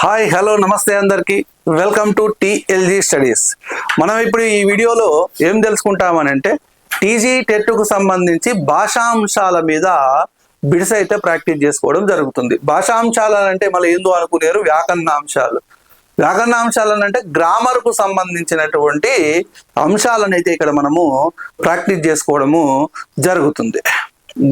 Hi hello నమస్తే అందరికి. Welcome to TLG studies. మనం ఇప్పుడు ఈ వీడియోలో ఏం తెలుసుకుంటామనంటే టీజీ టెట్కు సంబంధించి భాషాంశాల మీద బిడ్స్ అయితే ప్రాక్టీస్ చేసుకోవడం జరుగుతుంది. భాషాంశాలు అంటే మళ్ళీ ఏందో అనుకునేరు? వ్యాకరణాంశాలు. వ్యాకరణాంశాలు అంటే గ్రామర్కు సంబంధించినటువంటి అంశాలను అయితే ఇక్కడ మనము ప్రాక్టీస్ చేసుకోవడము జరుగుతుంది.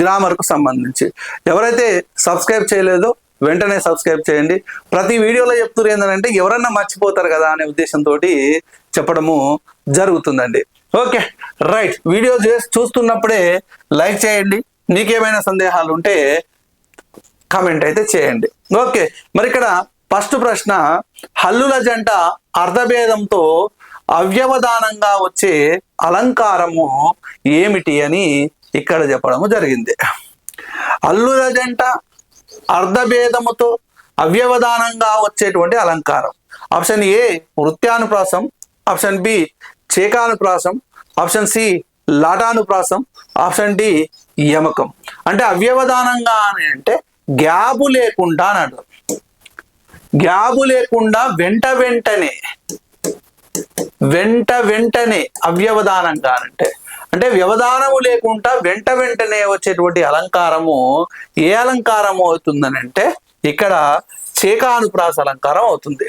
గ్రామర్కు సంబంధించి. ఎవరైతే సబ్స్క్రైబ్ చేయలేదో వెంటనే సబ్స్క్రైబ్ చేయండి. ప్రతి వీడియోలో చెప్తున్నారు ఏంటంటే ఎవరన్నా మర్చిపోతారు కదా అనే ఉద్దేశంతో చెప్పడము జరుగుతుందండి. Okay right. వీడియో చేసి చూస్తున్నప్పుడే లైక్ చేయండి. మీకేమైనా సందేహాలు ఉంటే కామెంట్ అయితే చేయండి. ఓకే మరి ఇక్కడ ఫస్ట్ ప్రశ్న. హల్లుల జంట అర్ధభేదంతో అవ్యవధానంగా వచ్చే అలంకారము ఏమిటి అని ఇక్కడ చెప్పడము జరిగింది. అల్లుల జంట అర్ధభేదముతో అవ్యవధానంగా వచ్చేటువంటి అలంకారం. ఆప్షన్ ఏ వృత్యానుప్రాసం ఆప్షన్ బి చేకానుప్రాసం ఆప్షన్ సి లాటానుప్రాసం ఆప్షన్ డి యమకం. అంటే అవ్యవధానంగా అని అంటే గ్యాబు లేకుండా అని అర్థం. గ్యాబు లేకుండా వెంట వెంటనే వెంట వెంటనే అవ్యవధానంగా అంటే అంటే వ్యవధానము లేకుండా వెంట వెంటనే వచ్చేటువంటి అలంకారము ఏ అలంకారము అవుతుందని అంటే ఇక్కడ చేకానుప్రాస అలంకారం అవుతుంది.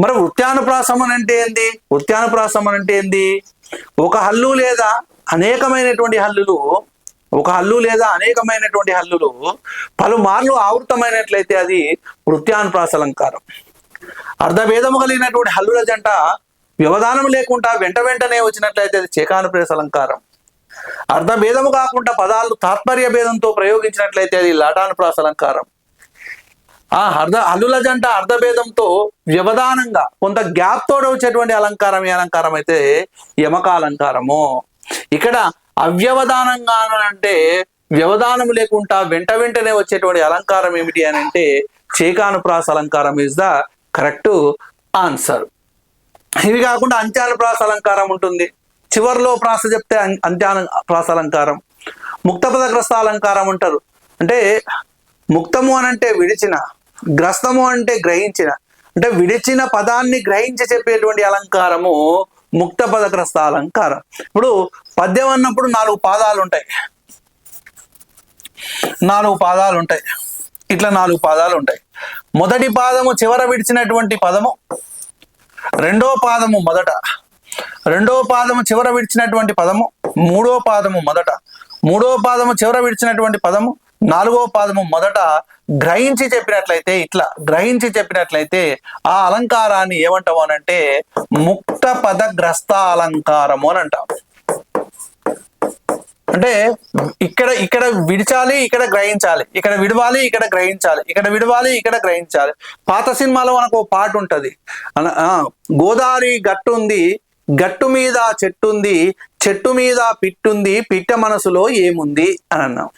మరి వృత్యానుప్రాసం అని అంటే ఏంది? వృత్యానుప్రాసం అని అంటే ఏంది? ఒక హల్లు లేదా అనేకమైనటువంటి హల్లులు ఒక హల్లు లేదా అనేకమైనటువంటి హల్లులు పలుమార్లు ఆవృతమైనట్లయితే అది వృత్యానుప్రాస అలంకారం. అర్ధభేదము కలిగినటువంటి హల్లుల జంట వ్యవధానం లేకుండా వెంట వెంటనే వచ్చినట్లయితే అది చేకానుప్రాస అలంకారం. అర్థభేదము కాకుండా పదాలు తాత్పర్య భేదంతో ప్రయోగించినట్లయితే అది లాటానుప్రాస అలంకారం. ఆ అర్ధ అల్లుల జంట అర్ధభేదంతో వ్యవధానంగా కొంత గ్యాప్ తోడ వచ్చేటువంటి అలంకారం ఏ అలంకారం అయితే యమక అలంకారము. ఇక్కడ అవ్యవధానంగా అంటే వ్యవధానం లేకుండా వెంట వెంటనే వచ్చేటువంటి అలంకారం ఏమిటి అని అంటే చేకానుప్రాస అలంకారం ఇస్ ద కరెక్ట్ ఆన్సర్ ఇవి కాకుండా అంత్యానుప్రాస అలంకారం ఉంటుంది. చివరిలో ప్రాస చెప్తే అంత్యాల ప్రాస అలంకారం ముక్తపదగ్రస్త అలంకారం అంటారు. అంటే ముక్తము అని అంటే విడిచిన గ్రస్తము అంటే గ్రహించిన. అంటే విడిచిన పదాన్ని గ్రహించి చెప్పేటువంటి అలంకారము ముక్త పదగ్రస్త అలంకారం ఇప్పుడు పద్యం అన్నప్పుడు నాలుగు పాదాలు ఉంటాయి నాలుగు పాదాలు ఉంటాయి ఇట్లా నాలుగు పాదాలు ఉంటాయి మొదటి పాదము చివర విడిచినటువంటి పదము. రెండో పాదము మొదట. రెండో పాదము చివర విడిచినటువంటి పదము మూడో పాదము మొదట. మూడో పాదము చివర విడిచినటువంటి పదము నాలుగో పాదము మొదట గ్రహించి చెప్పినట్లయితే ఇట్లా గ్రహించి చెప్పినట్లయితే ఆ అలంకారాన్ని ఏమంటాము అని అంటే ముక్త పదగ్రస్త అలంకారము అని అంటాం. అంటే ఇక్కడ ఇక్కడ విడిచాలి ఇక్కడ గ్రహించాలి. ఇక్కడ విడవాలి ఇక్కడ గ్రహించాలి. ఇక్కడ విడవాలి ఇక్కడ గ్రహించాలి. పాత సినిమాలో మనకు ఒక పాట ఉంటుంది. గోదావరి గట్టు ఉంది గట్టు మీద చెట్టు ఉంది చెట్టు మీద పిట్టుంది పిట్ట మనసులో ఏముంది అని అన్నాం.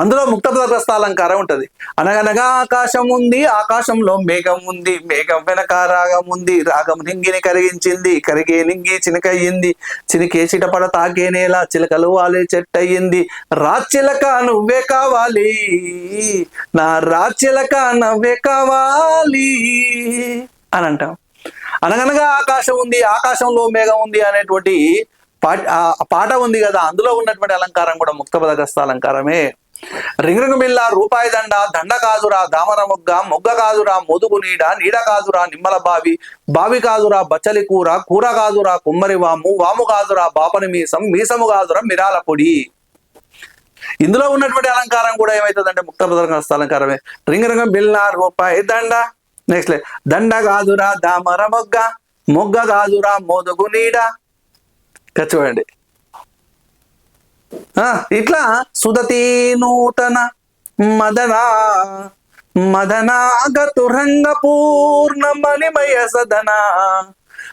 అందులో ముక్తపదగ్రస్త అలంకారం ఉంటది. అనగనగా ఆకాశం ఉంది ఆకాశంలో మేఘం ఉంది మేఘం వెనక రాగం ఉంది రాగం నింగిని కరిగించింది కరిగే నింగి చినకయ్యింది చినికే చిటపడ తాకే నేల చిలకలు వాలే చెట్టయింది రాచిలక నువ్వే కావాలి నా రాచిలక నవ్వే కావాలి అని అంటాం. అనగనగా ఆకాశం ఉంది ఆకాశంలో మేఘం ఉంది అనేటువంటి పాట పాట ఉంది కదా అందులో ఉన్నటువంటి అలంకారం కూడా ముక్తపదగ్రస్త అలంకారమే. రింగరింగ బిల్ల రూపాయి దండ దండ కాదురా దామర మొగ్గ మొగ్గ కాదురా మొదుగు నీడ నీడ కాదురా నిమ్మల బావి బావి కాదురా బచ్చలి కూర కూర కాదురా కుమ్మరి వాము వాము కాదురా బాపని మీసం మీసము కాదురా మిరాల పొడి. ఇందులో ఉన్నటువంటి అలంకారం కూడా ఏమవుతుందంటే ముక్త పదగ్రస్త అలంకారమే. రింగరింగ బిల్ల రూపాయి దండ నెక్స్ట్ దండ కాదురా దామర మొగ్గ మొగ్గ కాదురా మోదుగు నీడ. చూడండి. ఇట్లా సుదతి నూతన మదనా మదనాగతురంగ పూర్ణ మణిమయ సదనా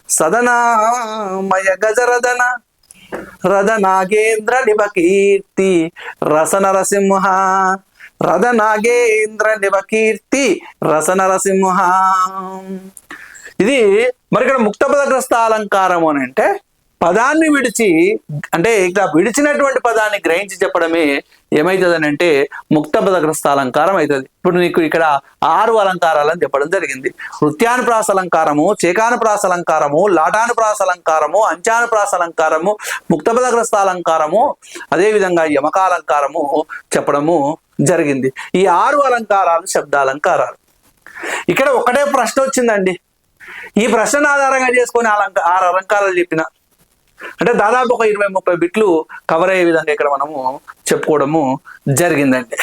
సదనామయ గజరదన రథనాగేంద్ర నిభకీర్తి రసనరసింహ రథనాగేంద్ర నిభకీర్తి రసనరసింహ. ఇది మరి ఇక్కడ ముక్తపదగ్రస్త అలంకారం అని అంటే పదాన్ని విడిచి అంటే ఇట్లా విడిచినటువంటి పదాన్ని గ్రహించి చెప్పడమే ఏమవుతుంది అంటే ముక్త పదగ్రస్త అలంకారం అవుతుంది ఇప్పుడు నీకు ఇక్కడ ఆరు అలంకారాలని చెప్పడం జరిగింది. వృత్యానుప్రాస అలంకారము చేకానుప్రాస అలంకారము లాటానుప్రాస అలంకారము అంచానుప్రాస అలంకారము ముక్త పదగ్రస్త అలంకారము అదేవిధంగా యమకాలంకారము చెప్పడము జరిగింది. ఈ ఆరు అలంకారాలు శబ్దాలంకారాలు. ఇక్కడ ఒకటే ప్రశ్న వచ్చిందండి. ఈ ప్రశ్న ఆధారంగా చేసుకొని అలంక ఆరు అలంకారాలు చెప్పిన. అంటే దాదాపు ఒక ఇరవై ముప్పై బిట్లు కవర్ అయ్యే విధంగా ఇక్కడ మనము చెప్పుకోవడము జరిగిందండి.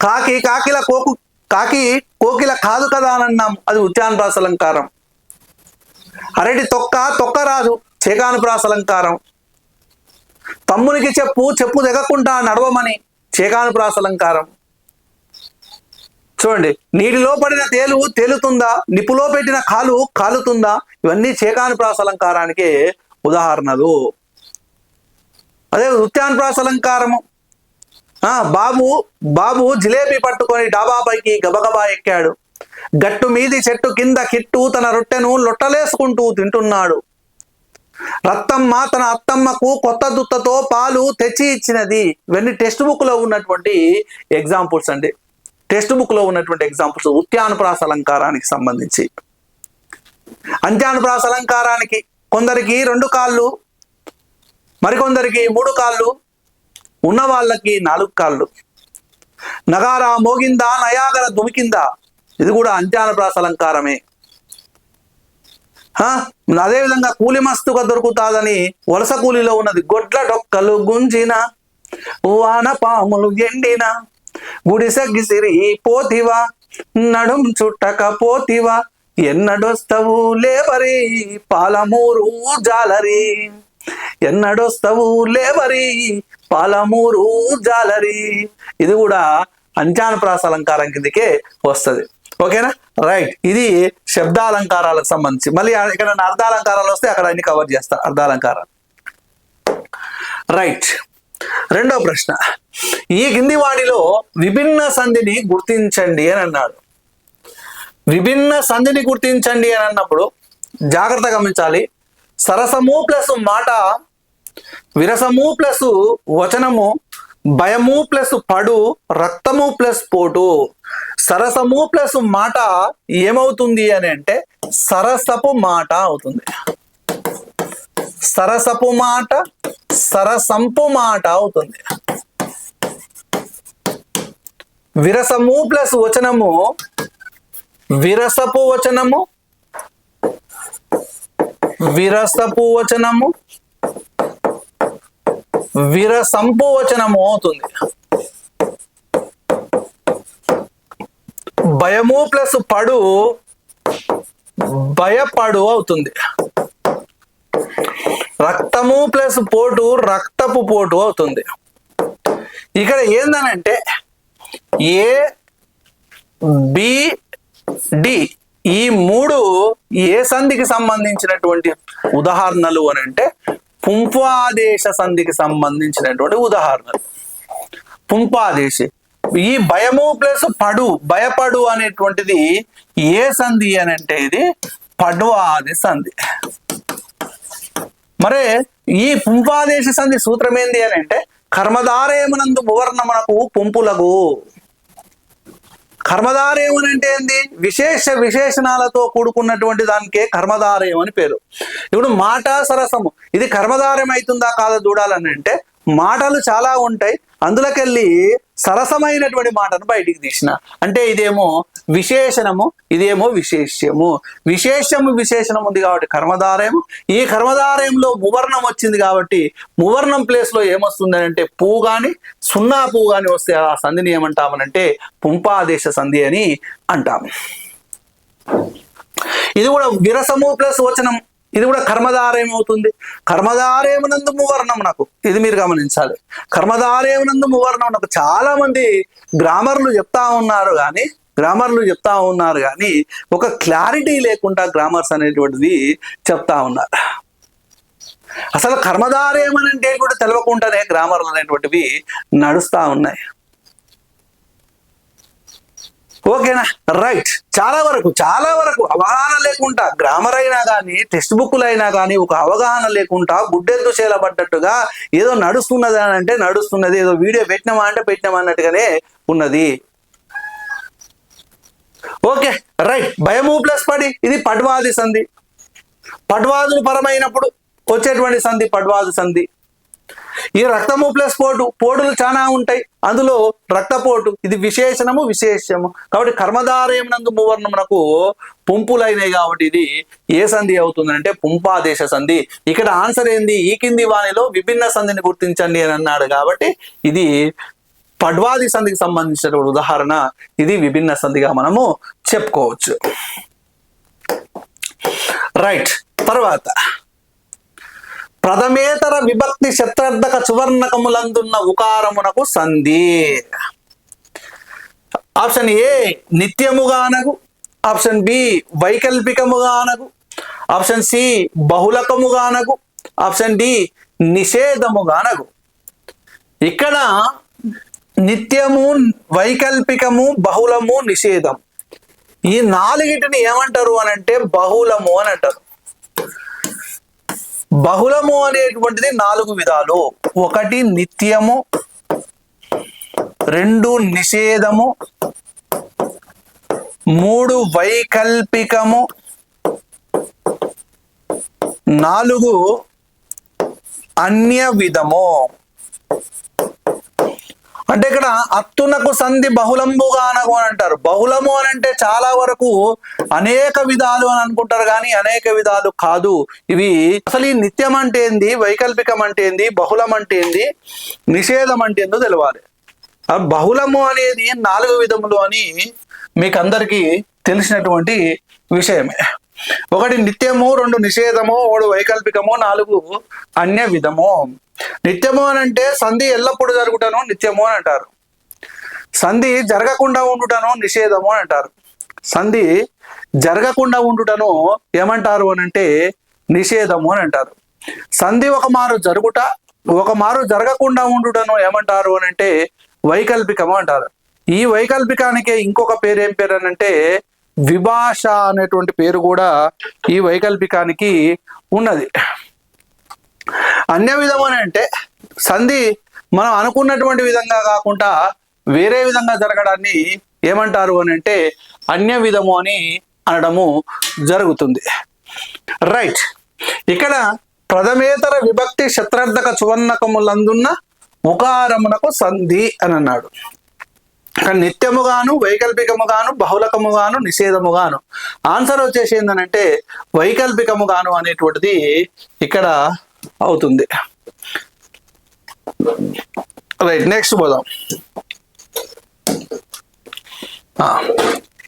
కాకి కాకిల కోకు కాకి కోకిల కాదు కదా అని అన్నాం. అది ఉద్యానప్రాస అలంకారం. అరటి తొక్క తొక్క రాదు చేకానుప్రాస అలంకారం. తమ్మునికి చెప్పు చెప్పు తెగకుండా నడవమని చేకానుప్రాస అలంకారం. చూడండి నీటిలో పడిన తేలు తేలుతుందా? నిప్పులో పెట్టిన కాలు కాలుతుందా? ఇవన్నీ చేకానుప్రాస అలంకారానికి ఉదాహరణలు. అదే వృత్యానుప్రాస అలంకారము. ఆ బాబు బాబు జిలేబీ పట్టుకొని డాబాపైకి గబగబా ఎక్కాడు. గట్టు మీది చెట్టు కింద కిట్టు తన రొట్టెను లొట్టలేసుకుంటూ తింటున్నాడు. రత్తమ్మ తన అత్తమ్మకు కొత్త దుత్తతో పాలు తెచ్చి ఇచ్చినది. ఇవన్నీ టెక్స్ట్ బుక్లో ఉన్నటువంటి ఎగ్జాంపుల్స్ అండి. టెక్స్ట్ బుక్లో ఉన్నటువంటి ఎగ్జాంపుల్స్. ఉత్యానుప్రాస అలంకారానికి సంబంధించి. అంత్యానుప్రాస అలంకారానికి కొందరికి రెండు కాళ్ళు మరికొందరికి మూడు కాళ్ళు ఉన్న వాళ్ళకి నాలుగు కాళ్ళు. నగారా మోగిందా నయాగర దుమికిందా? ఇది కూడా అంత్యానుప్రాస అలంకారమే. అదేవిధంగా కూలి మస్తుగా దొరుకుతాదని వలస కూలిలో ఉన్నది. గొడ్ల డొక్కలు గుంజిన వాన పాములు ఎండిన గుడిసె గిసిరి పోతివా నడుం చుట్టక పోతివా ఎన్నడొస్తవు లేబరి పాలమూరు జాలరి. ఎన్నడొస్తవు లేబరి పాలమూరు జాలరి. ఇది కూడా అంచానుప్రాస అలంకారం కిందకే వస్తుంది. ఓకేనా? రైట్. ఇది శబ్దాలంకారాలకు సంబంధించి. మళ్ళీ ఇక్కడ అర్ధాలంకారాలు వస్తే అక్కడ అన్ని కవర్ చేస్తా. అర్ధాలంకారాలు. రైట్. రెండో ప్రశ్న. ఈ కింది వాడిలో విభిన్న సంధిని గుర్తించండి అని అన్నాడు. విభిన్న సంధిని గుర్తించండి అని అన్నప్పుడు జాగ్రత్త గమనించాలి. సరసము ప్లస్ మాట విరసము ప్లస్ వచనము భయము ప్లస్ పడు రక్తము ప్లస్ పోటు. సరసము ప్లస్ మాట ఏమవుతుంది అని అంటే సరసపు మాట అవుతుంది. సరసపు మాట సరసంపు మాట అవుతుంది. విరసము ప్లస్ వచనము విరసపు వచనము విరసపు వచనము విరసంపు వచనము అవుతుంది. భయము ప్లస్ పడు భయపడు అవుతుంది. రక్తము ప్లస్ పోటు రక్తపు పోటు అవుతుంది. ఇక్కడ ఏందనంటే ఏ బి డి ఈ మూడు ఏ సంధికి సంబంధించినటువంటి ఉదాహరణలు అని అంటే పుంపాదేశ సంధికి సంబంధించినటువంటి ఉదాహరణలు. పుంపాదేశి ఈ భయము ప్లస్ పడు భయపడు అనేటువంటిది ఏ సంధి అని అంటే ఇది పడువాది సంధి. మరే ఈ పుంపాదేశ సంధి సూత్రం ఏంది అని అంటే కర్మధారేమనందు భువర్ణమునకు పుంపులగు. కర్మధారయం అంటే ఏంది? విశేష విశేషణాలతో కూడుకున్నటువంటి దానికే కర్మధారయం అని పేరు. ఇప్పుడు మాట సరసము ఇది కర్మధారయం అవుతుందా కాదా చూడాలని అంటే మాటలు చాలా ఉంటాయి అందులోకెళ్ళి సరసమైనటువంటి మాటను బయటికి తీసిన. అంటే ఇదేమో విశేషణము ఇదేమో విశేష్యము. విశేషము విశేషణం ఉంది కాబట్టి కర్మధారయము. ఈ కర్మధారయంలో మువర్ణం వచ్చింది కాబట్టి మువర్ణం ప్లేస్లో ఏమొస్తుంది అంటే పువ్వు గాని సున్నా పువ్వు గాని వస్తే ఆ సంధిని ఏమంటామనంటే పుంపాదేశ సంధి అని అంటాము. ఇది కూడా విరసము ప్లస్ వచనం. ఇది కూడా కర్మధారయం అవుతుంది కర్మధారయమునందు మువర్ణం నాకు. ఇది మీరు గమనించాలి. కర్మధారయమునందు మువర్ణం నాకు. చాలా మంది గ్రామర్లు చెప్తా ఉన్నారు కానీ గ్రామర్లు చెప్తా ఉన్నారు కానీ ఒక క్లారిటీ లేకుండా గ్రామర్స్ అనేటువంటిది చెప్తా ఉన్నారు. అసలు కర్మధారయం అంటే కూడా తెలవకుండానే గ్రామర్లు అనేటువంటివి నడుస్తూ ఉన్నాయి. ఓకేనా? రైట్ చాలా వరకు చాలా వరకు అవగాహన లేకుండా గ్రామర్ అయినా కానీ టెక్స్ట్ బుక్లు అయినా కానీ ఒక అవగాహన లేకుండా గుడ్డెద్దు చేలబడ్డట్టుగా ఏదో నడుస్తున్నది అని అంటే నడుస్తున్నది ఏదో వీడియో పెట్టినామా అంటే పెట్టినామా అన్నట్టుగానే ఉన్నది. ఓకే. రైట్ భయము ప్లస్ పడి ఇది పడ్వాది సంధి. పడ్వాదులు పరమైనప్పుడు వచ్చేటువంటి సంధి పడ్వాదు సంధి. ఈ రక్తము ప్లస్ పోటు పోటులు చాలా ఉంటాయి. అందులో రక్తపోటు ఇది విశేషణము విశేషము కాబట్టి కర్మధారయం నందు మువర్ణమునకు పుంపులైనవి కాబట్టి ఇది ఏ సంధి అవుతుందంటే పుంపాదేశ సంధి. ఇక్కడ ఆన్సర్ ఏంది? ఈ కింది వాణిలో విభిన్న సంధిని గుర్తించండి అని అన్నాడు కాబట్టి ఇది పడ్వాది సంధికి సంబంధించిన ఉదాహరణ. ఇది విభిన్న సంధిగా మనము చెప్పుకోవచ్చు. రైట్ తర్వాత. ప్రథమేతర విభక్తి శత్రార్థక సువర్ణకములందున్న ఉకారమునకు సంధి. ఆప్షన్ ఏ నిత్యముగానగు ఆప్షన్ బి వైకల్పికముగానగు ఆప్షన్ సి బహుళకముగానగు ఆప్షన్ డి నిషేధముగానగు ఇక్కడ నిత్యము వైకల్పికము బహుళము నిషేధం. ఈ నాలుగిటిని ఏమంటారు అని అంటే బహుళము అని అంటారు. బహుళము అనేటువంటిది నాలుగు విధాలు. ఒకటి నిత్యము రెండు నిషేధము మూడు వైకల్పికము నాలుగు అన్య విధము అంటే ఇక్కడ అత్తునకు సంధి బహుళంబుగా అనగు అని అంటారు. బహుళము అని అంటే చాలా వరకు అనేక విధాలు అని అనుకుంటారు కానీ అనేక విధాలు కాదు. ఇవి అసలు ఈ నిత్యం అంటే ఏంది? వైకల్పికం అంటే ఏంది? బహుళం అంటే ఏంది? నిషేధం అంటే ఏందో తెలవాలి. ఆ బహుళము అనేది నాలుగు విధములు అని మీకు అందరికీ తెలిసినటువంటి విషయమే. ఒకటి నిత్యము రెండు నిషేధము మూడు వైకల్పికము నాలుగు అన్య విధము నిత్యము అని అంటే సంధి ఎల్లప్పుడూ జరుగుటను నిత్యము అని అంటారు. సంధి జరగకుండా ఉండుటను నిషేధము అని అంటారు. సంధి జరగకుండా ఉండుటను ఏమంటారు అని అంటే నిషేధము అని అంటారు. సంధి ఒక మారు జరుగుట ఒక మారు జరగకుండా ఉండుటను ఏమంటారు అని అంటే వైకల్పికము అంటారు. ఈ వైకల్పికానికి ఇంకొక పేరు ఏం పేరు అని అంటే విభాష అనేటువంటి పేరు కూడా ఈ వైకల్పికానికి ఉన్నది. అన్య విధమైన అంటే సంధి మనం అనుకున్నటువంటి విధంగా కాకుండా వేరే విధంగా జరగడాన్ని ఏమంటారు అని అంటే అన్య విధము అని అనడము జరుగుతుంది. రైట్ ఇక్కడ ప్రథమేతర విభక్తి శత్రార్థక సువర్ణకములందున్న ఉకారమునకు సంధి అని అన్నాడు. నిత్యముగాను వైకల్పికముగాను బహుళకముగాను నిషేధముగాను. ఆన్సర్ వచ్చేసి ఏంటంటే వైకల్పికముగాను అనేటువంటిది ఇక్కడ అవుతుంది. రైట్ నెక్స్ట్ పోదాం.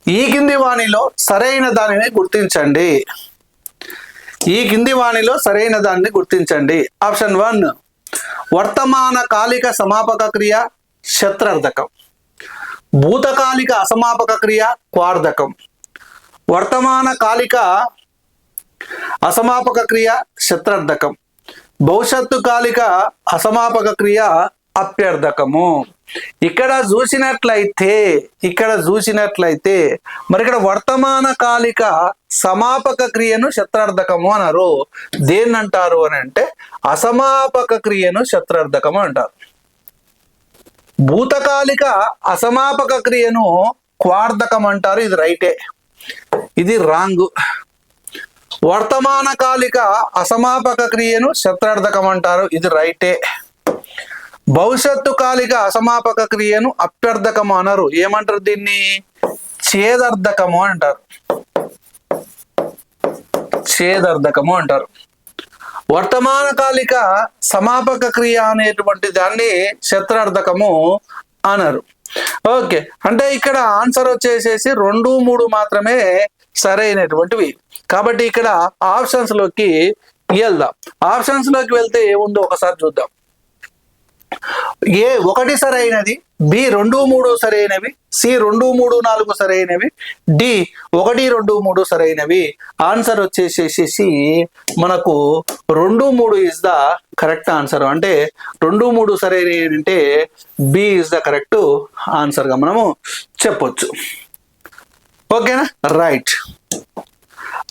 ఈ కింది వాణిలో సరైన దానిని గుర్తించండి. ఈ కింది వాణిలో సరైన దాన్ని గుర్తించండి. ఆప్షన్ వన్ వర్తమాన కాలిక సమాపక క్రియ శత్రార్థకం. భూతకాలిక అసమాపక క్రియ క్వార్ధకం. వర్తమాన కాలిక అసమాపక క్రియ శత్రార్థకం. భవిష్యత్తు కాలిక అసమాపక క్రియ అభ్యర్థకము ఇక్కడ చూసినట్లయితే ఇక్కడ చూసినట్లయితే మరి ఇక్కడ వర్తమాన కాలిక సమాపక క్రియను శత్రార్థకము అన్నారు దేన్ని అంటారు అని అంటే అసమాపక క్రియను శత్రార్థకము అంటారు. భూతకాలిక అసమాపక క్రియను క్వార్ధకం అంటారు. ఇది రైటే. ఇది రాంగ్. వర్తమానకాలిక అసమాపక క్రియను శత్రార్థకం అంటారు ఇది రైటే. భవిష్యత్తు కాలిక అసమాపక క్రియను అప్యర్థకము అనరు. ఏమంటారు దీన్ని? ఛేదర్థకము అంటారు. ఛేదర్థకము అంటారు. వర్తమానకాలిక సమాపక క్రియ అనేటువంటి దాన్ని శత్రార్థకము అనరు. ఓకే. అంటే ఇక్కడ ఆన్సర్ వచ్చేసేసి రెండు మూడు మాత్రమే సరైనటువంటివి. కాబట్టి ఇక్కడ ఆప్షన్స్లోకి వెళ్దాం. ఆప్షన్స్లోకి వెళ్తే ఏముందో ఒకసారి చూద్దాం. ఏ ఒకటి సరైనది బి రెండు మూడు సరైనవి సి రెండు మూడు నాలుగు సరైనవి డి ఒకటి రెండు మూడు సరైనవి. ఆన్సర్ వచ్చేసేసి మనకు రెండు మూడు ఇస్ ద కరెక్ట్ ఆన్సర్. అంటే రెండు మూడు సరైనవి అంటే బి ఇస్ ద కరెక్ట్ ఆన్సర్గా మనము చెప్పొచ్చు. ఓకేనా? రైట్.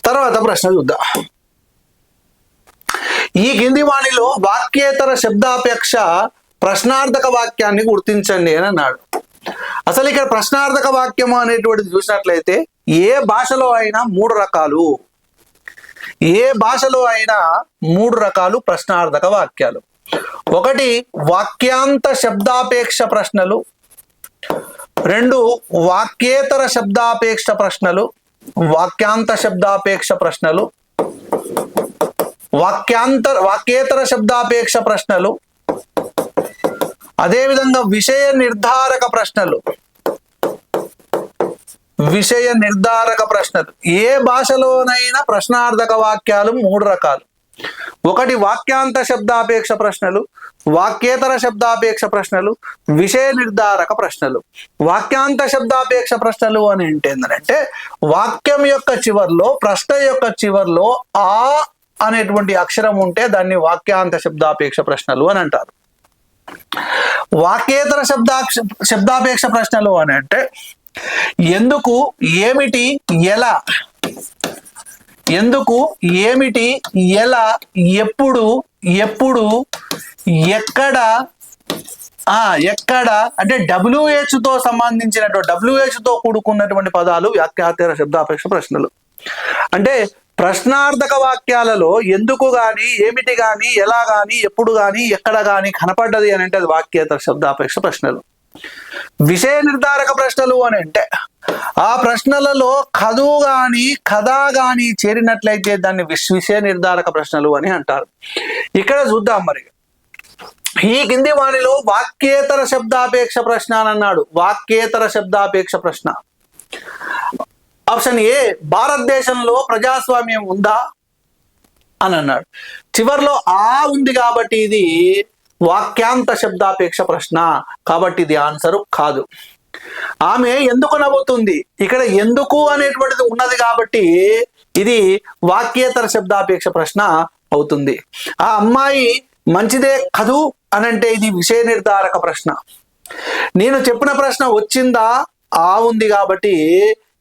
తర్వాత ప్రశ్న చూద్దాం. ఈ కింది వాణిలో వాక్యేతర శబ్దాపేక్ష ప్రశ్నార్థక వాక్యాన్ని గుర్తించండి అని అన్నాడు. అసలు ఇక్కడ ప్రశ్నార్థక వాక్యము అనేటువంటిది చూసినట్లయితే ఏ భాషలో అయినా మూడు రకాలు. ఏ భాషలో అయినా మూడు రకాలు ప్రశ్నార్థక వాక్యాలు. ఒకటి వాక్యాంత శబ్దాపేక్ష ప్రశ్నలు. రెండు వాక్యేతర శబ్దాపేక్ష ప్రశ్నలు. వాక్యాంత శబ్దాపేక్ష ప్రశ్నలు. వాక్యాంతర వాక్యేతర శబ్దాపేక్ష ప్రశ్నలు. అదేవిధంగా విషయ నిర్ధారక ప్రశ్నలు. విషయ నిర్ధారక ప్రశ్నలు. ఏ భాషలోనైనా ప్రశ్నార్థక వాక్యాలు మూడు రకాలు. ఒకటి వాక్యాంత శబ్దాపేక్ష ప్రశ్నలు వాక్యేతర శబ్దాపేక్ష ప్రశ్నలు విషయ నిర్ధారక ప్రశ్నలు. వాక్యాంత శబ్దాపేక్ష ప్రశ్నలు అని ఏంటంటే వాక్యం యొక్క చివర్లో ప్రశ్న యొక్క చివర్లో ఆ అనేటువంటి అక్షరం ఉంటే దాన్ని వాక్యాంత శబ్దాపేక్ష ప్రశ్నలు అని అంటారు. వాక్యేతర శబ్దాక్ష శబ్దాపేక్ష ప్రశ్నలు అని అంటే ఎందుకు ఏమిటి ఎలా? ఎందుకు ఏమిటి ఎలా ఎప్పుడు ఎప్పుడు ఎక్కడ ఆ ఎక్కడ అంటే డబ్ల్యూహెచ్తో సంబంధించినటువంటి డబ్ల్యూహెచ్తో కూడుకున్నటువంటి పదాలు వ్యాఖ్యాతర శబ్దాపేక్ష ప్రశ్నలు. అంటే ప్రశ్నార్థక వాక్యాలలో ఎందుకు గాని ఏమిటి గాని ఎలా గాని ఎప్పుడు గాని ఎక్కడ గాని కనపడ్డది అని అంటే అది వాక్యేతర శబ్దాపేక్ష ప్రశ్నలు. విషయ నిర్ధారక ప్రశ్నలు అని అంటే ఆ ప్రశ్నలలో కథు గాని కథ గాని చేరినట్లయితే దాన్ని విష్- విషయ నిర్ధారక ప్రశ్నలు అని అంటారు. ఇక్కడ చూద్దాం మరి. ఈ కింది వాణిలో వాక్యేతర శబ్దాపేక్ష ప్రశ్న అని అన్నాడు. వాక్యేతర శబ్దాపేక్ష ప్రశ్న. ఆప్షన్ ఏ భారతదేశంలో ప్రజాస్వామ్యం ఉందా? అని అన్నాడు. చివర్లో ఆ ఉంది కాబట్టి ఇది వాక్యాంత శబ్దాపేక్ష ప్రశ్న. కాబట్టి ఇది ఆన్సర్ కాదు. ఆమె ఎందుకు నవ్వుతుంది? ఇక్కడ ఎందుకు అనేటువంటిది ఉన్నది కాబట్టి ఇది వాక్యేతర శబ్దాపేక్ష ప్రశ్న అవుతుంది. ఆ అమ్మాయి మంచిదే కదూ అనంటే ఇది విషయ నిర్ధారక ప్రశ్న. నేను చెప్పిన ప్రశ్న వచ్చిందా? ఆ ఉంది కాబట్టి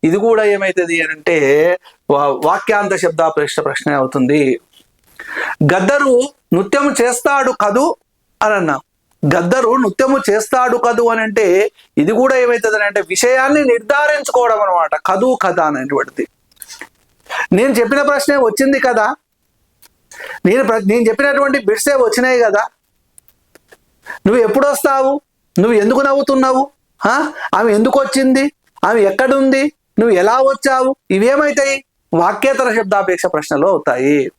ఇది కూడా ఏమైతుంది అని అంటే వా- వాక్యాంత శబ్ద ప్రశ్న అవుతుంది. గద్దరు నృత్యం చేస్తాడు కదూ అని అన్నా గద్దరు నృత్యము చేస్తాడు కదు అని అంటే ఇది కూడా ఏమవుతుంది అని అంటే విషయాన్ని నిర్ధారించుకోవడం అనమాట కదు కథ అనేటువంటిది. నేను చెప్పిన ప్రశ్నే వచ్చింది కదా. నేను ప్ర- నేను చెప్పినటువంటి బిట్సే వచ్చినాయి కదా. నువ్వు ఎప్పుడు వస్తావు నువ్వు ఎందుకు నవ్వుతున్నావు? ఆమె ఎందుకు వచ్చింది? ఆమె ఎక్కడుంది? నువ్వు ఎలా వచ్చావు? ఇవేమైతాయి? వాక్యేతర శబ్దాపేక్ష ప్రశ్నలు అవుతాయి.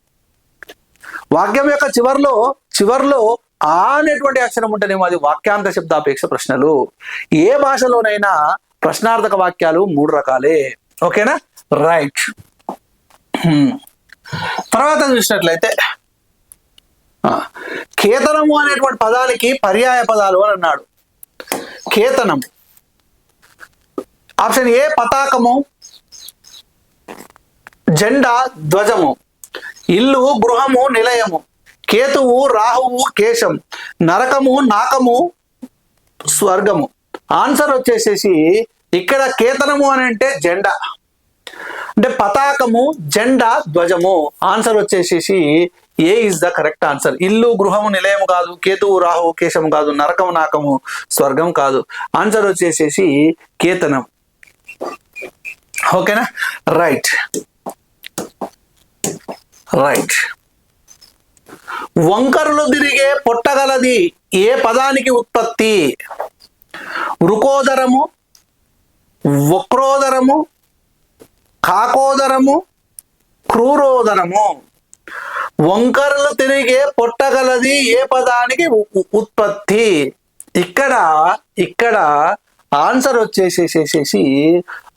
వాక్యం యొక్క చివర్లో చివర్లో ఆ అనేటువంటి అక్షరం ఉంటేనేమో అది వాక్యాంత శబ్దాపేక్ష ప్రశ్నలు. ఏ భాషలోనైనా ప్రశ్నార్థక వాక్యాలు మూడు రకాలే. ఓకేనా? రైట్. తర్వాత చూసినట్లయితే ఆ, కేతనము అనేటువంటి పదానికి పర్యాయ పదాలు అని అన్నాడు. కేతనం ఆప్షన్ ఏ పతాకము. జెండా ధ్వజము. ఇల్లు గృహము నిలయము. కేతువు రాహువు కేశం. నరకము నాకము స్వర్గము. ఆన్సర్ వచ్చేసేసి ఇక్కడ కేతనము అని అంటే జెండా. అంటే పతాకము జెండా ధ్వజము. ఆన్సర్ వచ్చేసేసి A is the correct answer? ఇల్లు గృహము నిలయము కాదు. కేతువు రాహువు కేశము కాదు. నరకము నాకము స్వర్గం కాదు. ఆన్సర్ వచ్చేసేసి కేతనం. ఓకేనా? రైట్. రైట్. వంకరలు తిరిగే పొట్టగలది ఏ పదానికి ఉత్పత్తి? వృకోదరము వక్రోదరము కాకోదరము క్రూరోదరము. వంకరలు తిరిగే పొట్టగలది ఏ పదానికి ఉ- ఉత్పత్తి ఇక్కడ ఇక్కడ ఆన్సర్ వచ్చేసేసేసేసి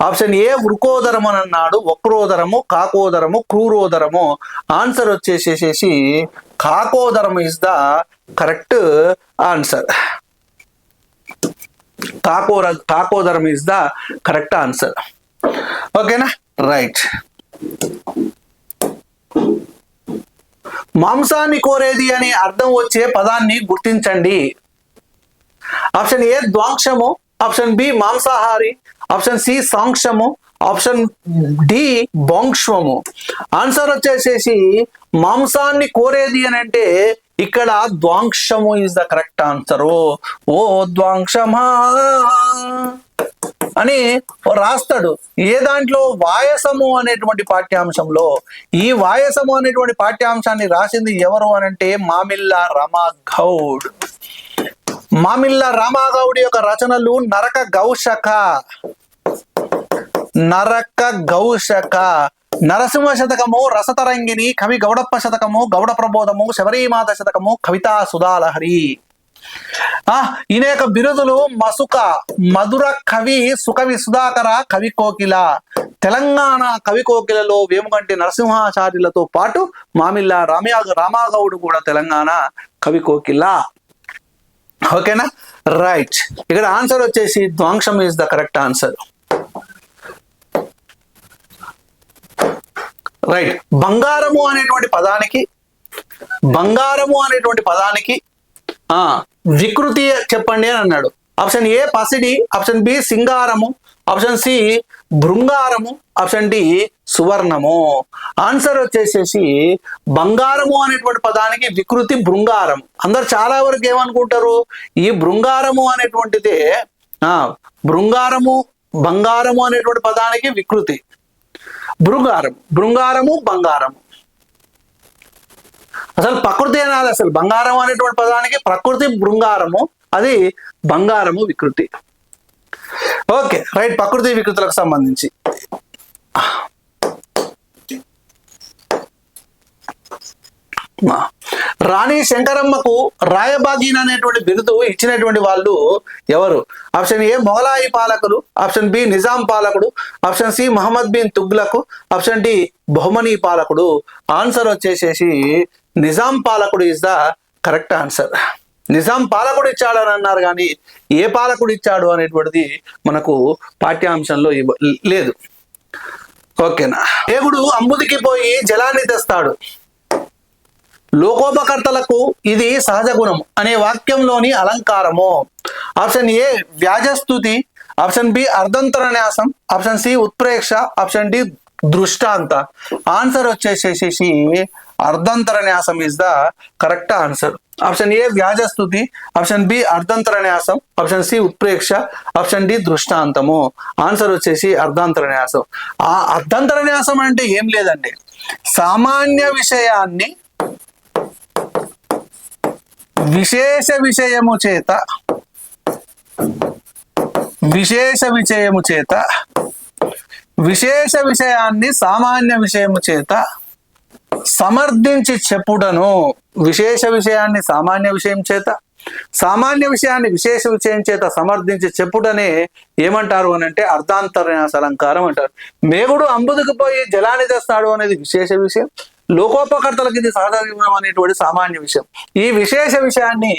ఆప్షన్ ఏ వృకోదరం అని అన్నాడు వక్రోదరము కాకోదరము క్రూరోదరము. ఆన్సర్ వచ్చేసేసేసి కాకోదరం ఇస్ ద కరెక్ట్ ఆన్సర్ కాకోర కాకోదరం ఇస్ ద కరెక్ట్ ఆన్సర్ ఓకేనా? రైట్ మాంసాన్ని కోరేది అనే అర్థం వచ్చే పదాన్ని గుర్తించండి. ఆప్షన్ ఏ ద్వాంక్షము ఆప్షన్ బి మాంసాహారి ఆప్షన్ సి సాంక్షము ఆప్షన్ డి బొంక్ష్వము ఆన్సర్ వచ్చేసేసి మాంసాన్ని కోరేది అని అంటే ఇక్కడ ద్వాంక్షము ఇస్ ద కరెక్ట్ ఆన్సర్ ఓ ద్వాంక్షమా అని రాస్తాడు. ఏ దాంట్లో వాయసము అనేటువంటి పాఠ్యాంశంలో ఈ వాయసము అనేటువంటి పాఠ్యాంశాన్ని రాసింది ఎవరు అని అంటే మామిల్లా రమా గౌడ్. మామిళ్ళ రామాగౌడి యొక్క రచనలు నరక గౌషక నరక గౌషక నరసింహ శతకము రసతరంగిణి కవి గౌడప్ప శతకము గౌడ ప్రబోధము శబరీమాత శతకము కవితా సుధాలహరి. ఆ ఈయన బిరుదులు మసుక మధుర కవి సుకవి సుధాకర కవి కోకిల. తెలంగాణ కవి కోకిలలో వేముగంటి నరసింహాచార్యులతో పాటు మామిళ్ళ రామయా రామాగౌడు కూడా తెలంగాణ కవి కోకిల. ఓకేనా? రైట్ ఇక్కడ ఆన్సర్ వచ్చేసి ధ్వంసం is the correct answer right బంగారము అనేటువంటి పదానికి బంగారము అనేటువంటి పదానికి ఆ వికృతి చెప్పండి అని అన్నాడు. ఆప్షన్ ఏ పసిడి. ఆప్షన్ బి సింగారము. ఆప్షన్ సి భృంగారము. ఆప్షన్ డి సువర్ణము. ఆన్సర్ వచ్చేసేసి బంగారము అనేటువంటి పదానికి వికృతి భృంగారం అందరు చాలా వరకు ఏమనుకుంటారు? ఈ భృంగారము అనేటువంటిదే ఆ బంగారము అనేటువంటి పదానికి వికృతి. భృంగారం భృంగారము బంగారము. అసలు ప్రకృతి అనాలి అసలు. బంగారం అనేటువంటి పదానికి ప్రకృతి బృంగారము అది బంగారము వికృతి. ఓకే రైట్ ప్రకృతి వికృతులకు సంబంధించి. రాణి శంకరమ్మకు రాయబాగీన్ అనేటువంటి బిరుదు ఇచ్చినటువంటి వాళ్ళు ఎవరు? ఆప్షన్ ఏ మొఘలాయి పాలకులు ఆప్షన్ బి నిజాం పాలకుడు option C Mohammed bin Tughlaq option D Bahmani పాలకుడు. ఆన్సర్ వచ్చేసేసి నిజాం పాలకుడు is the correct answer. Nizam పాలకుడు ఇచ్చాడు అని అన్నారు కానీ ఏ పాలకుడు ఇచ్చాడు అనేటువంటిది మనకు పాఠ్యాంశంలో ఇవ్వ లేదు. ఓకేనా? దేవుడు అంబుదికి పోయి జలాన్ని తెస్తాడు. లోకోపకర్తలకు ఇది సహజ గుణం అనే వాక్యంలోని అలంకారము. ఆప్షన్ ఏ వ్యాజస్తుతి ఆప్షన్ బి అర్ధంతరన్యాసం ఆప్షన్ సి ఉత్ప్రేక్ష ఆప్షన్ డి దృష్టాంత. ఆన్సర్ వచ్చేసేసి అర్ధంతరన్యాసం is the correct answer option A వ్యాజస్తుతి option B అర్ధంతరన్యాసం ఆప్షన్ సి ఉత్ప్రేక్ష ఆప్షన్ డి దృష్టాంతము. ఆన్సర్ వచ్చేసి అర్ధాంతరన్యాసం. ఆ అర్ధంతరన్యాసం అంటే ఏం లేదండి. సామాన్య విషయాన్ని విశేష విషయము చేత విశేష విషయము చేత విశేష విషయాన్ని సామాన్య విషయము చేత సమర్థించి చెప్పుడను. విశేష విషయాన్ని సామాన్య విషయం చేత సామాన్య విషయాన్ని విశేష విషయం చేత సమర్థించి చెప్పుడనే ఏమంటారు అని అంటే అర్ధాంతర్యాస అలంకారం అంటారు. మేగుడు అంబుదుకు పోయి జలాన్ని తెస్తాడు అనేది విశేష విషయం. లోకోపకర్తలకు ఇది సహజం అనేటువంటి సామాన్య విషయం. ఈ విశేష విషయాన్ని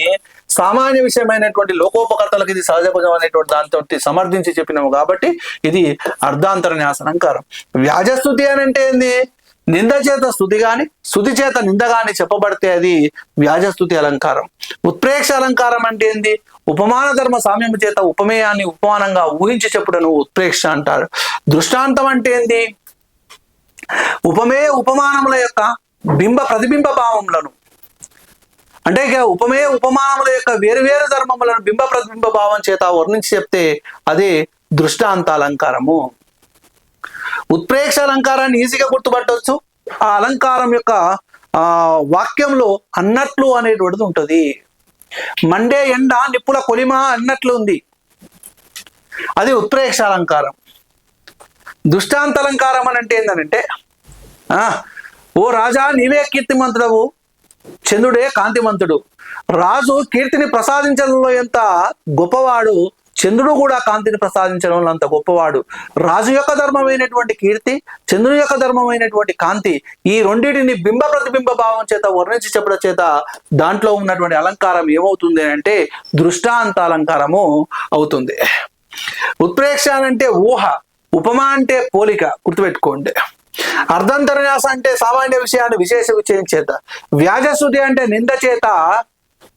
సామాన్య విషయమైనటువంటి లోకోపకర్తలకు ఇది సహజ అనేటువంటి దాంతో సమర్థించి చెప్పినాము కాబట్టి ఇది అర్ధాంతర న్యాసనంకారం వ్యాజస్థుతి అని అంటే ఏంది? నింద చేత స్థుతి గాని శుతి చేత నింద గాని చెప్పబడితే అది వ్యాజస్థుతి అలంకారం. ఉత్ప్రేక్ష అలంకారం అంటే ఏంది? ఉపమాన ధర్మ సామ్యము చేత ఉపమేయాన్ని ఉపమానంగా ఊహించి చెప్పుడను ఉత్ప్రేక్ష అంటారు. దృష్టాంతం అంటే ఏంది? ఉపమేయ ఉపమానముల యొక్క బింబ ప్రతిబింబ భావములను. అంటే ఇక ఉపమే ఉపమానముల యొక్క వేరు వేరు ధర్మములను బింబ ప్రతిబింబ భావం చేత వర్ణించి చెప్తే అదే దృష్టాంత అలంకారము ఉత్ప్రేక్ష అలంకారాన్ని ఈజీగా గుర్తుపట్టవచ్చు. ఆ అలంకారం యొక్క ఆ వాక్యంలో అన్నట్లు అనేటువంటిది ఉంటుంది. మండే ఎండ నిప్పుల కొలిమ అన్నట్లు ఉంది. అది ఉత్ప్రేక్ష అలంకారం. దుష్టాంతలంకారం అని అంటే ఏంటంటే ఆ, ఓ రాజా నీవే కీర్తిమంతుడవు చంద్రుడే కాంతిమంతుడు. రాజు కీర్తిని ప్రసాదించడంలో ఎంత గొప్పవాడు చంద్రుడు కూడా కాంతిని ప్రసాదించడంలో అంత గొప్పవాడు. రాజు యొక్క ధర్మమైనటువంటి కీర్తి చంద్రుని యొక్క ధర్మమైనటువంటి కాంతి ఈ రెండింటిని బింబ ప్రతిబింబ భావం చేత వర్ణించి చెప్పడం చేత దాంట్లో ఉన్నటువంటి అలంకారం ఏమవుతుంది అంటే దృష్టాంత అలంకారము అవుతుంది. ఉత్ప్రేక్ష అంటే ఊహ. ఉపమా అంటే పోలిక గుర్తుపెట్టుకోండి. అర్ధంతరన్యాస అంటే సామాన్య విషయాన్ని విశేష విషయం చేత. వ్యాజస్థుతి అంటే నింద చేత.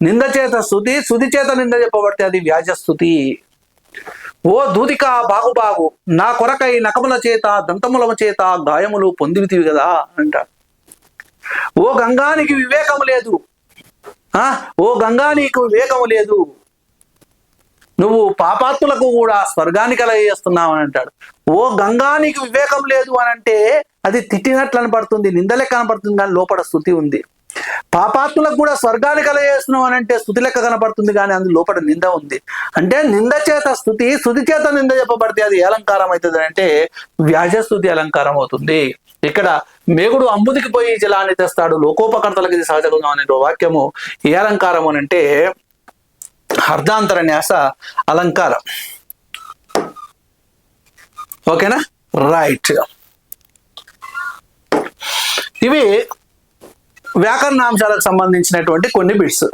నింద చేత స్థుతి శుతి చేత నింద చెప్పబడితే అది వ్యాజస్థుతి ఓ దూదిక బాగు బాగు నా కొరకై నకముల చేత దంతముల చేత గాయములు పొందివితివి కదా అంటాడు ఓ గంగానికి వివేకము లేదు. ఆ? ఓ గంగా నీకు వివేకము లేదు. నువ్వు పాపాత్ములకు కూడా స్వర్గాన్ని కలగజేస్తున్నావు అని అంటాడు. ఓ గంగా నీకు వివేకం లేదు అని అంటే అది తిట్టినట్లు కనపడుతుంది నిందలెక్క కనపడుతుంది కానీ లోపల స్థుతి ఉంది. పాపాత్ములకు కూడా స్వర్గాన్ని కలగజేస్తున్నావు అని అంటే స్థుతి లెక్క కనపడుతుంది కానీ అందులో లోపల నింద ఉంది. అంటే నింద చేత స్థుతి స్థుతి చేత నింద చెప్పబడితే అది ఏ అలంకారం అవుతుంది అంటే వ్యాజ స్థుతి అలంకారం అవుతుంది. ఇక్కడ మేగుడు అంబుదికి పోయి జలాన్ని తెస్తాడు లోకోపకర్తలకు ఇది సహజ గుణం అనే వాక్యము ఏ అలంకారం అని అంటే అర్ధాంతర న్యాస అలంకారం. ఓకేనా? రైట్. ఇవి వ్యాకరణాంశాలకు సంబంధించినటువంటి కొన్ని బిట్స్.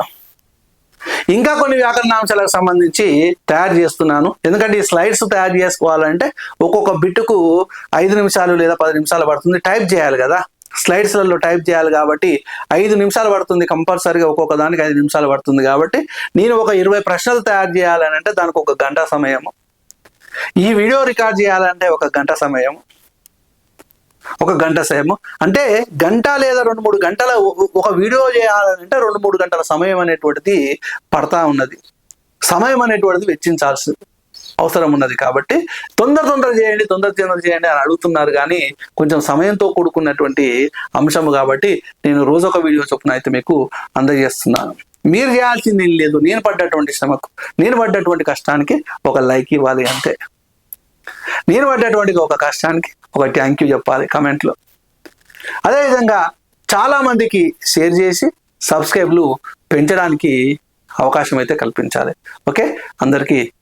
ఇంకా కొన్ని వ్యాకరణాంశాలకు సంబంధించి తయారు చేస్తున్నాను. ఎందుకంటే ఈ స్లైడ్స్ తయారు చేసుకోవాలంటే ఒక్కొక్క బిట్టుకు ఐదు నిమిషాలు లేదా పది నిమిషాలు పడుతుంది. టైప్ చేయాలి కదా. స్లైడ్స్లలో టైప్ చేయాలి కాబట్టి ఐదు నిమిషాలు పడుతుంది కంపల్సరీగా ఒక్కొక్క దానికి ఐదు నిమిషాలు పడుతుంది కాబట్టి నేను ఒక ఇరవై ప్రశ్నలు తయారు చేయాలని అంటే దానికి ఒక గంట సమయము ఈ వీడియో రికార్డ్ చేయాలంటే ఒక గంట సమయం. ఒక గంట సమయం. అంటే గంట లేదా రెండు మూడు గంటల ఒక వీడియో చేయాలంటే రెండు మూడు గంటల సమయం అనేటువంటిది పడతా ఉన్నది. సమయం అనేటువంటిది వెచ్చించాల్సి అవసరం ఉన్నది కాబట్టి తొందర తొందర చేయండి తొందర తొందర చేయండి అని అడుగుతున్నారు కానీ కొంచెం సమయంతో కూడుకున్నటువంటి అంశము కాబట్టి నేను రోజు ఒక వీడియో చొప్పున అయితే మీకు అందజేస్తున్నాను. మీరు చేయాల్సింది ఏం లేదు. నేను పడ్డటువంటి శ్రమకు నేను పడ్డటువంటి కష్టానికి ఒక లైక్ ఇవ్వాలి అంతే. నేను పడ్డటువంటి ఒక కష్టానికి ఒక థ్యాంక్ యూ చెప్పాలి కమెంట్లో అదేవిధంగా చాలా మందికి షేర్ చేసి సబ్స్క్రైబ్లు పెంచడానికి అవకాశం అయితే కల్పించాలి. ఓకే? అందరికీ